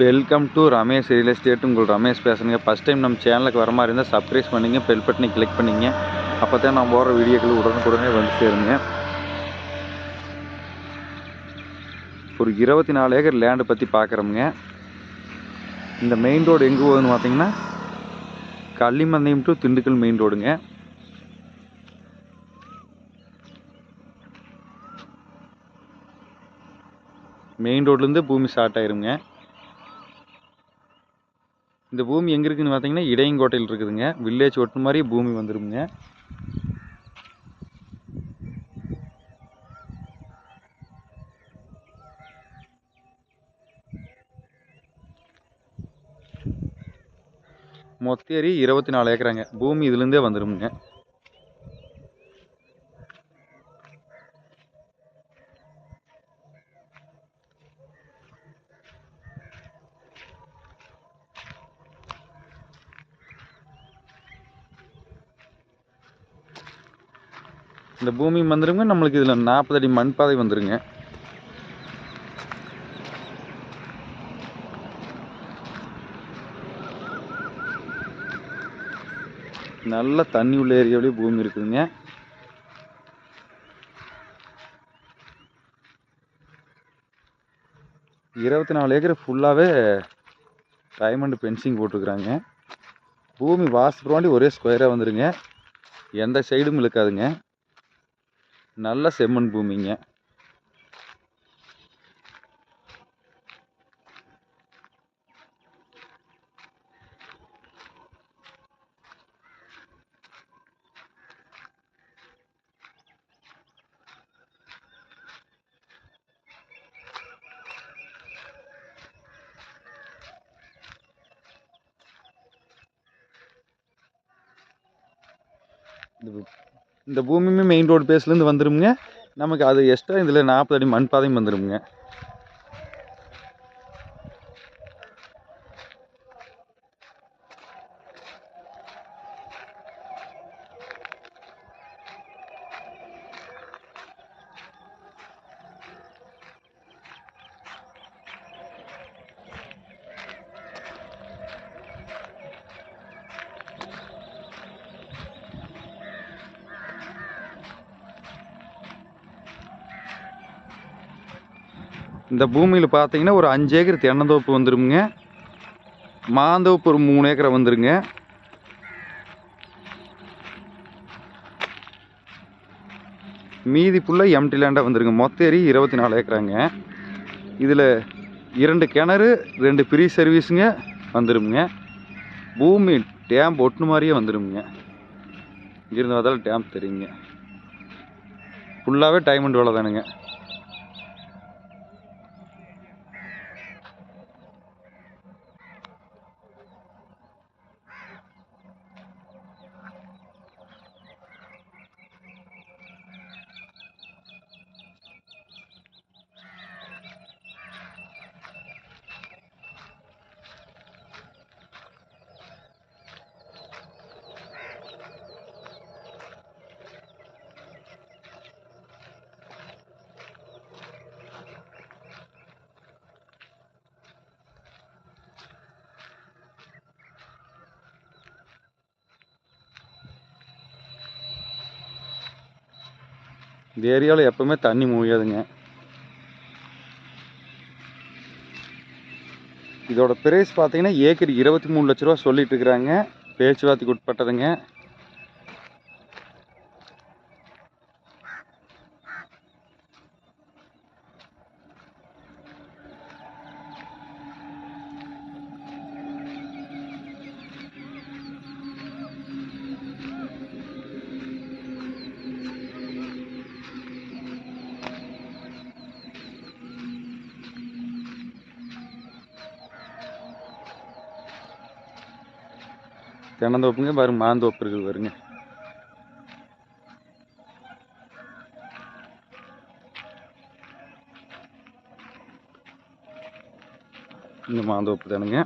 Welcome to Ramesh real estate உங்கள் ரமேஷ் பேசுகிறேங்க first time நம்ம சேனலுக்கு வர மாதிரி இருந்தால் சப்ஸ்கிரைப் பண்ணிங்க பெல் பட்டனை கிளிக் பண்ணிங்க. அப்போ தான் நான் போடுற வீடியோக்கள் உடனுக்குடனே வந்து சேருங்க. ஒரு இருபத்தி நாலு ஏக்கர் லேண்டை பற்றி பார்க்குறோமுங்க இந்த மெயின் ரோடு எங்கே போகுதுன்னு பார்த்தீங்கன்னா கள்ளிமந்தயம் டு திண்டுக்கல் மெயின் ரோடுங்க மெயின் ரோட்லேருந்து பூமி ஸ்டார்ட் ஆயிருங்க. இந்த பூமி எங்கே இருக்குதுன்னு பார்த்தீங்கன்னா இடையங்கோட்டையில் இருக்குதுங்க. வில்லேஜ் ஒட்டு மாதிரி பூமி வந்துருங்க. மொத்த ஏரி இருபத்தி நாலு ஏக்கராங்க. பூமி இதுலேருந்தே வந்துருமுங்க இந்த பூமி வந்துருங்க நம்மளுக்கு இதில் நாற்பது அடி மண் பாதை வந்துருங்க. நல்ல தண்ணி உள்ள ஏரியாவிலேயே பூமி இருக்குதுங்க. இருபத்தி நாலு ஏக்கர் ஃபுல்லாகவே டைமண்ட் பென்சிங் போட்டிருக்குறாங்க. பூமி வாசல் ஒரே ஸ்கொயராக வந்துருங்க. எந்த சைடும் இழுக்காதுங்க. நல்ல செம்மண் பூமிங்க. இந்த பூ- இந்த பூமியுமே மெயின் ரோடு பேஸ்லேருந்து வந்துருமுங்க. நமக்கு அது எக்ஸ்ட்ரா இதில் நாற்பது அடி மண் பாதையும் வந்துடுங்க இந்த பூமியில் பார்த்தீங்கன்னா ஒரு அஞ்சு ஏக்கர் தென்னந்தோப்பு வந்துருமுங்க. மாந்தோப்பு ஒரு மூணு ஏக்கரை வந்துருங்க. மீதி ஃபுல்லாக எம்டி லேண்டாக வந்துருங்க. மொத்த ஏரி இருபத்தி நாலு ஏக்கராங்க. இதில் இரண்டு கிணறு ரெண்டு ஃப்ரீ சர்வீஸுங்க வந்துருமுங்க. பூமி டேம் ஒட்டுன மாதிரியே வந்துடுமுங்க இங்கிருந்து பார்த்தாலும் டேம் தெரியுங்க. ஃபுல்லாகவே டைமண்ட் வேலை தானுங்க இந்த ஏரியாவில் எப்பவுமே தண்ணி மூழ்காதுங்க. இதோட பிரைஸ் பார்த்தீங்கன்னா ஏக்கர் இருபத்தி மூணு லட்ச ரூபா சொல்லிட்டு இருக்கிறாங்க. பேச்சுவார்த்தைக்கு உட்பட்டதுங்க. தென்னந்தோப்புங்க பாருங்க மாந்தோப்பு இருக்குது பாருங்க. இந்த மாந்தோப்பு தானுங்க.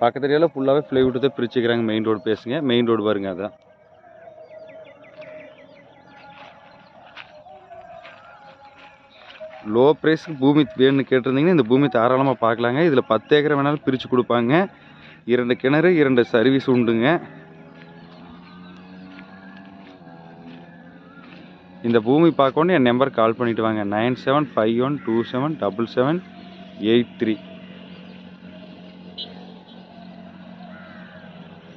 பக்கத்து ஏரியாவில் ஃபுல்லாகவே ஃப்ளைவுட் தான் பிரிச்சுக்கிறாங்க மெயின் ரோடு பேசுங்க. மெயின் ரோடு பாருங்க அதான். லோ ப்ரைஸ்க்கு பூமி வேணும்னு கேட்டிருந்தீங்கன்னா இந்த பூமி தாராளமாக பார்க்கலாங்க. இதில் பத்து ஏக்கர் வேணாலும் பிரித்து கொடுப்பாங்க. இரண்டு கிணறு இரண்டு சர்வீஸ் உண்டுங்க இந்த பூமி பார்க்கணும் என் நம்பர் கால் பண்ணிவிட்டு வாங்க. Nine seven five one two seven double seven eight three.